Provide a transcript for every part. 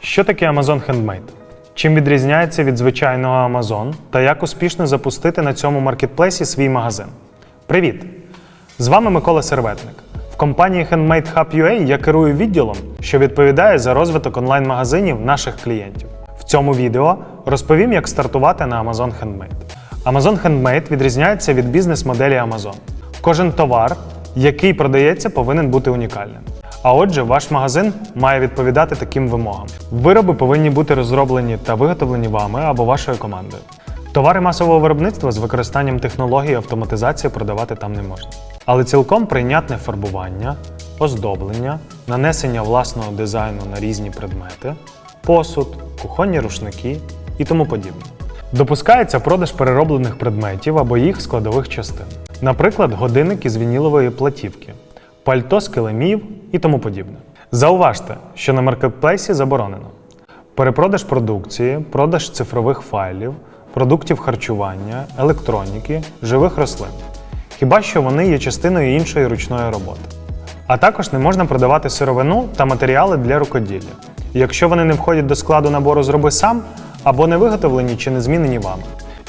Що таке Amazon Handmade? Чим відрізняється від звичайного Amazon та як успішно запустити на цьому маркетплейсі свій магазин? Привіт! З вами Микола Серветник. В компанії Handmade Hub UA я керую відділом, що відповідає за розвиток онлайн-магазинів наших клієнтів. В цьому відео розповім, як стартувати на Amazon Handmade. Amazon Handmade відрізняється від бізнес-моделі Amazon. Кожен товар, який продається, повинен бути унікальним. А отже, ваш магазин має відповідати таким вимогам. Вироби повинні бути розроблені та виготовлені вами або вашою командою. Товари масового виробництва з використанням технології автоматизації продавати там не можна. Але цілком прийнятне фарбування, оздоблення, нанесення власного дизайну на різні предмети, посуд, кухонні рушники і тому подібне. Допускається продаж перероблених предметів або їх складових частин, наприклад, годинник із вінілової платівки, пальто з килимів і тому подібне. Зауважте, що на маркетплейсі заборонено перепродаж продукції, продаж цифрових файлів, продуктів харчування, електроніки, живих рослин. Хіба що вони є частиною іншої ручної роботи. А також не можна продавати сировину та матеріали для рукоділля, якщо вони не входять до складу набору зроби сам або не виготовлені чи не змінені вами.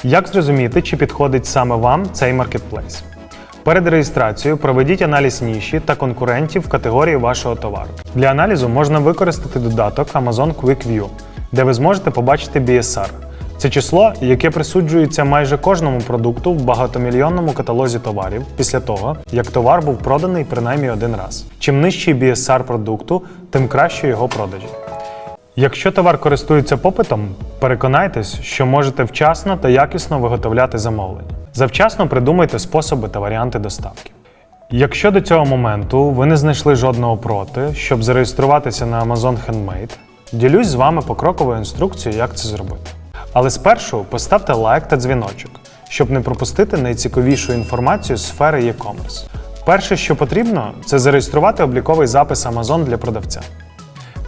Як зрозуміти, чи підходить саме вам цей маркетплейс? Перед реєстрацією проведіть аналіз ніші та конкурентів в категорії вашого товару. Для аналізу можна використати додаток Amazon Quick View, де ви зможете побачити BSR. Це число, яке присуджується майже кожному продукту в багатомільйонному каталозі товарів після того, як товар був проданий принаймні один раз. Чим нижчий BSR продукту, тим краще його продажі. Якщо товар користується попитом, переконайтесь, що можете вчасно та якісно виготовляти замовлення. Завчасно придумайте способи та варіанти доставки. Якщо до цього моменту ви не знайшли жодного проти, щоб зареєструватися на Amazon Handmade, ділюсь з вами покроковою інструкцією, як це зробити. Але спершу поставте лайк та дзвіночок, щоб не пропустити найцікавішу інформацію з сфери e-commerce. Перше, що потрібно, це зареєструвати обліковий запис Amazon для продавця.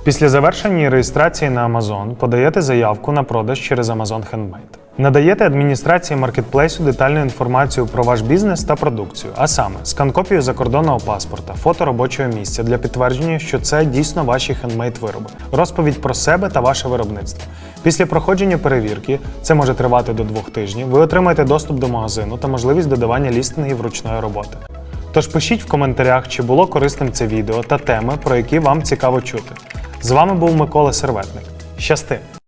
Після завершення реєстрації на Amazon подаєте заявку на продаж через Amazon Handmade. Надаєте адміністрації маркетплейсу детальну інформацію про ваш бізнес та продукцію, а саме скан-копію закордонного паспорта, фото робочого місця для підтвердження, що це дійсно ваші хендмейд вироби, розповідь про себе та ваше виробництво. Після проходження перевірки, це може тривати до двох тижнів, ви отримаєте доступ до магазину та можливість додавання лістингів ручної роботи. Тож пишіть в коментарях, чи було корисним це відео та теми, про які вам цікаво чути. З вами був Микола Серветник. Щасти!